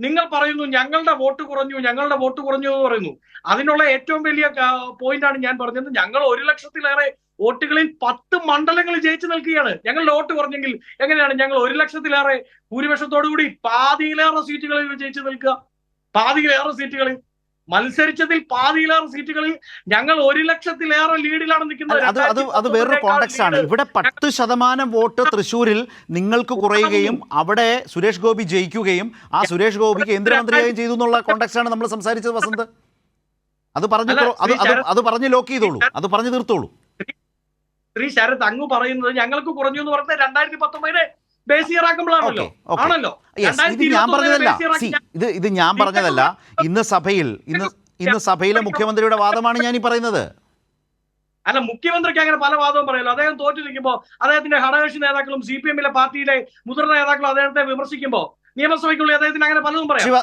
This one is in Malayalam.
നിങ്ങൾ പറയുന്നു ഞങ്ങളുടെ വോട്ട് കുറഞ്ഞു ഞങ്ങളുടെ വോട്ട് കുറഞ്ഞു എന്ന് പറയുന്നു. അതിനുള്ള ഏറ്റവും വലിയ പോയിന്റ് ആണ് ഞാൻ പറഞ്ഞത്. ഞങ്ങൾ ഒരു ലക്ഷത്തിലേറെ വോട്ടുകളിൽ പത്ത് മണ്ഡലങ്ങൾ ജയിച്ചു നിൽക്കുകയാണ്. ഞങ്ങളുടെ വോട്ട് കുറഞ്ഞെങ്കിൽ എങ്ങനെയാണ്? ഞങ്ങൾ ഒരു ലക്ഷത്തിലേറെ ഭൂരിപക്ഷത്തോടു കൂടി പാതിയിലേറെ സീറ്റുകളിൽ ജയിച്ചു നിൽക്കുക. പാതിയിലേറെ സീറ്റുകളിൽ മത്സരിച്ചതിൽ പാതിയിലേറെ സീറ്റുകളിൽ ഞങ്ങൾ ഒരു ലക്ഷത്തിലേറെ ലീഡിലാണ് നിൽക്കുന്നത്. അത് അത് അത് വേറൊരു കോണ്ടെക്സ്റ്റ് ആണ്. ഇവിടെ പത്ത് ശതമാനം വോട്ട് തൃശ്ശൂരിൽ നിങ്ങൾക്ക് കുറയുകയും അവിടെ സുരേഷ് ഗോപി ജയിക്കുകയും ആ സുരേഷ് ഗോപി കേന്ദ്രമന്ത്രിയായും ചെയ്തു എന്നുള്ള കോണ്ടെക്സ്റ്റ് ആണ് നമ്മൾ സംസാരിച്ചത് വസന്ത്. അത് പറഞ്ഞു അത് അത് പറഞ്ഞ് ലോക്ക് ചെയ്തോളൂ. അത് പറഞ്ഞു തീർത്തോളൂ. ശ്രീ ശരത് അങ്ങ് പറയുന്നത് ഞങ്ങൾക്ക് കുറഞ്ഞു എന്ന് പറഞ്ഞത് രണ്ടായിരത്തി പത്തൊമ്പതിലെ ഇത് ഇത് ഞാൻ പറഞ്ഞതല്ല. ഇന്ന് സഭയിൽ ഇന്ന് ഇന്ന് സഭയിലെ മുഖ്യമന്ത്രിയുടെ വാദമാണ് ഞാൻ ഈ പറയുന്നത്. അല്ല മുഖ്യമന്ത്രിക്ക് അങ്ങനെ പല വാദവും പറയല്ലോ. അദ്ദേഹം തോറ്റിരിക്കുമ്പോ അദ്ദേഹത്തിന്റെ ഘടകകക്ഷി നേതാക്കളും സി പി എമ്മിലെ പാർട്ടിയിലെ മുതിർന്ന നേതാക്കളും അദ്ദേഹത്തെ വിമർശിക്കുമ്പോ നിയമസഭയ്ക്കുള്ളിൽ അദ്ദേഹത്തിന് അങ്ങനെ പലതും പറയാം.